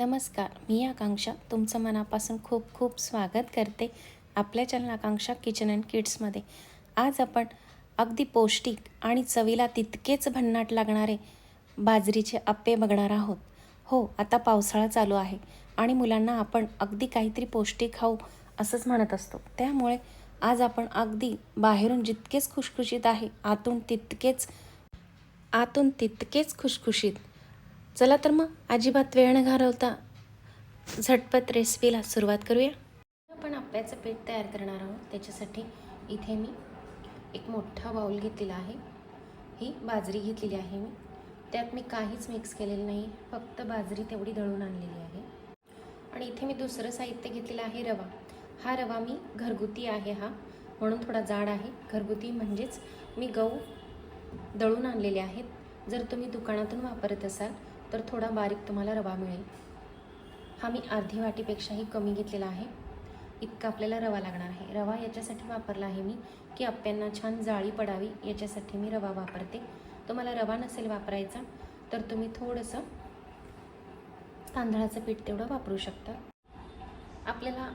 नमस्कार मी आकांक्षा तुमचं मनापासून खूप खूप स्वागत करते आपल्या चॅनल आकांक्षा किचन अँड किड्समध्ये आज आपण अगदी पौष्टिक आणि चवीला तितकेच भन्नाट लागणारे बाजरीचे अप्पे बघणार आहोत. हो आता पावसाळा चालू आहे आणि मुलांना आपण अगदी काहीतरी पौष्टिक खाऊ असंच म्हणत असतो. त्यामुळे आज आपण अगदी बाहेरून जितकेच खुशखुशीत आहे आतून तितकेच आतून तितकेच खुशखुशीत चला तर मग अजिबात वेळ न घालवता झटपट रेसिपीला सुरुवात करूया. आपण आप्याचं पीठ तयार करणार आहोत. त्याच्यासाठी इथे मी एक मोठा बाऊल घेतलेला आहे. ही बाजरी घेतलेली आहे मी. त्यात मी काहीच मिक्स केलेलं नाही. फक्त बाजरी तेवढी दळून आणलेली आहे. आणि इथे मी दुसरं साहित्य घेतलेलं आहे रवा. हा रवा मी घरगुती आहे हा. म्हणून थोडा जाड आहे. घरगुती म्हणजेच मी गहू दळून आणलेले आहेत. जर तुम्ही दुकानातून वापरत असाल तर थोडा बारीक तुम्हाला रवा मिळेल. हा मी अर्धी वाटीपेक्षाही कमी घेतलेला आहे. इतका आपल्याला रवा लागणार आहे. रवा याच्यासाठी वापरला आहे मी की आप्यांना छान जाळी पडावी याच्यासाठी मी रवा वापरते. तुम्हाला रवा नसेल वापरायचा तर तुम्ही थोडंसं तांदळाचं पीठ तेवढं वापरू शकता. आपल्याला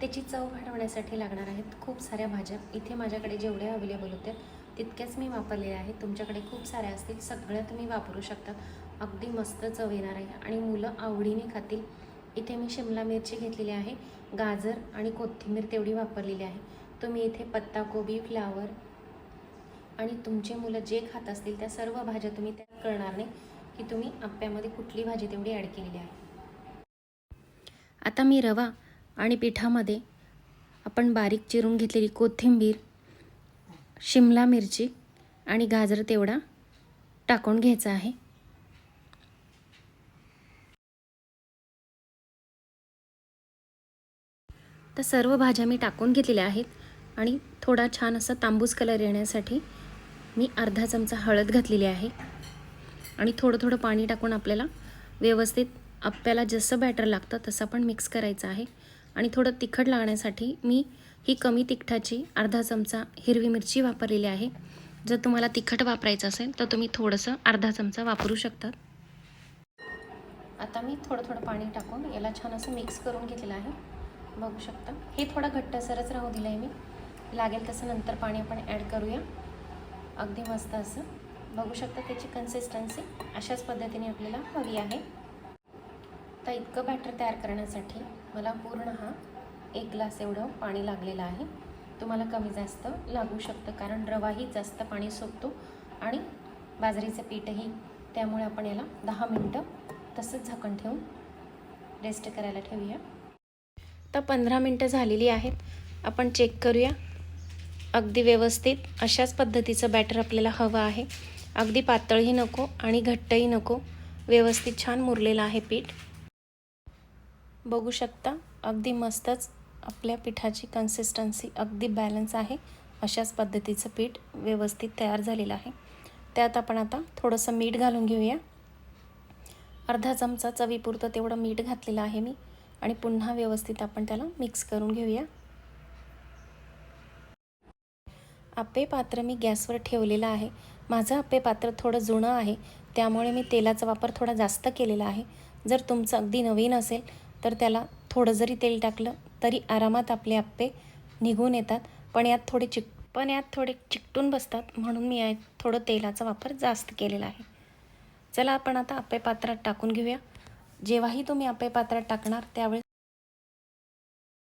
त्याची चव वाढवण्यासाठी लागणार आहेत खूप साऱ्या भाज्या. इथे माझ्याकडे जेवढ्या अवेलेबल होत्या तितक्याच मी वापरलेल्या आहेत. तुमच्याकडे खूप साऱ्या असतील सगळ्या तुम्ही वापरू शकता. अगदी मस्त चव येणार आहे. आणि मुलं आवडीने खातील. इथे मी शिमला मिरची घेतलेली आहे गाजर आणि कोथिंबीर तेवढी वापरलेली आहे. तुम्ही इथे पत्ताकोबी फ्लावर आणि तुमचे मुलं जे खात असतील त्या सर्व भाज्या तुम्ही त्या करणार नाही की तुम्ही आप्यामध्ये कुठली भाजी तेवढी ॲड केलेली आहे. आता मी रवा आणि पिठामध्ये आपण बारीक चिरून घेतलेली कोथिंबीर शिमला मिरची आणि गाजर तेवढा टाकून घ्यायचा आहे. तर सर्व भाज्या मी टाकून घेतलेल्या आहेत आणि थोडा छान असा तांबूस कलर येण्यासाठी मी अर्धा चमचा हळद घातलेली आहे. आणि थोडं थोडं पाणी टाकून आपल्याला व्यवस्थित आप्याला जसं बॅटर लागतं तसं पण मिक्स करायचं आहे. आणि थोडं तिखट लागण्यासाठी मी ही कमी तिखटाची अर्धा चमचा हिरवी मिरची वापरलेली आहे. जर तुम्हाला तिखट वापरायचं असेल तर तुम्ही थोडंसं अर्धा चमचा वापरू शकता. आता मी थोडं थोडं पाणी टाकून याला छान असं मिक्स करून घेतलेलं आहे. बघू शकता. हे थोडं घट्टसरच राहू दिलं आहे मी. लागेल तसं नंतर पाणी आपण ॲड करूया. अगदी मस्त असं. बघू शकता त्याची कन्सिस्टन्सी अशाच पद्धतीने आपल्याला हवी आहे. तर इतकं बॅटर तयार करण्यासाठी मला पूर्ण हा एक ग्लास एवढं पाणी लागलेलं आहे. तुम्हाला कमी जास्त लागू शकतं कारण रवाही जास्त पाणी सोपतो आणि बाजरीचं पीठही त्यामुळे आपण याला दहा मिनटं तसंच झाकण ठेवून रेस्ट करायला ठेवूया. आत्ता पंधरा मिनटं झालेली आहेत. आपण चेक करूया. अगदी व्यवस्थित. अशाच पद्धतीचं बॅटर आपल्याला हवं आहे. अगदी पातळही नको आणि घट्टही नको. व्यवस्थित छान मुरलेलं आहे पीठ. बघू शकता अगदी मस्तच आपल्या पिठाची कन्सिस्टन्सी अगदी बॅलन्स आहे. अशाच पद्धतीचं पीठ व्यवस्थित तयार झालेलं आहे. त्यात आपण आता थोडंसं मीठ घालून घेऊया. अर्धा चमचा चवीपुरतं तेवढं मीठ घातलेलं आहे मी. आणि पुन्हा व्यवस्थित आपण त्याला मिक्स करून घेऊया. आप्पे पात्र मी गॅसवर ठेवलेलं आहे. माझं आप्पे पात्र थोडं जुनं आहे. त्यामुळे मी तेलाचा वापर थोडा जास्त केलेला आहे. जर तुमचं अगदी नवीन असेल तर त्याला थोडं जरी तेल टाकलं तरी आरामात आपले आप्पे निघून येतात. पण यात थोडे चिक पण यात थोडे चिकटून बसतात म्हणून मी यात थोडं तेलाचा वापर जास्त केलेला आहे. चला आपण आता आप्पे पात्रात टाकून घेऊया. जेव्हाही तुम्ही आप्पे पात्रात टाकणार त्यावेळेस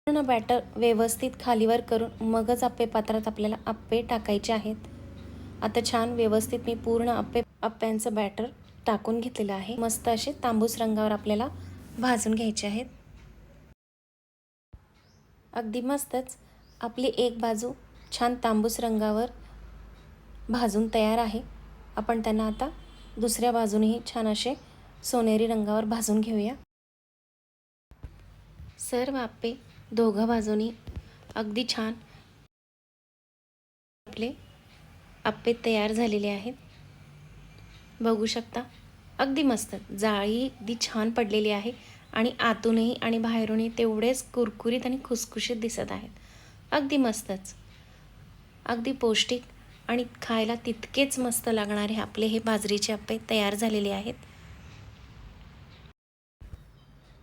पूर्ण बॅटर व्यवस्थित खालीवर करून मगच आप्पे पात्रात आपल्याला आप्पे टाकायचे आहेत. आता छान व्यवस्थित मी पूर्ण आप्पे आप्प्यांचं बॅटर टाकून घेतलेलं आहे. मस्त असे तांबूस रंगावर आपल्याला भाजून घ्यायचे आहेत. अगदी मस्तच आपली एक बाजू छान तांबूस रंगावर भाजून तयार आहे. आपण त्यांना आता दुसऱ्या बाजूनेही छान असे सोनेरी रंगावर भाजून घेऊया. सर्व आपे दोघं बाजूनी अगदी छान आपले आप्पे तयार झालेले आहेत. बघू शकता अगदी मस्त जाळी अगदी छान पडलेली आहे आणि आतूनही आणि बाहेरूनही तेवढेच कुरकुरीत आणि खुसखुशीत दिसत आहेत. अगदी मस्तच. अगदी पौष्टिक आणि खायला तितकेच मस्त लागणारे आपले हे बाजरीचे आप्पे तयार झालेले आहेत.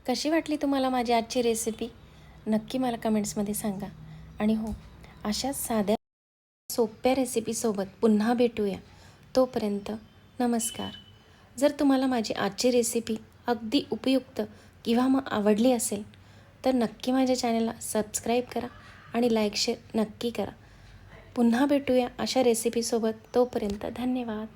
कशी वाटली तुम्हाला माझी आजची रेसिपी नक्की मला कमेंट्समध्ये सांगा. आणि हो अशाच साध्या सोप्या रेसिपीसोबत पुन्हा भेटूया. तोपर्यंत नमस्कार. जर तुम्हाला माझी आजची रेसिपी अगदी उपयुक्त किंवा मग आवडली असेल तर नक्की माझ्या चॅनलला सबस्क्राईब करा आणि लाईक शेअर नक्की करा. पुन्हा भेटूया अशा रेसिपीसोबत तोपर्यंत धन्यवाद.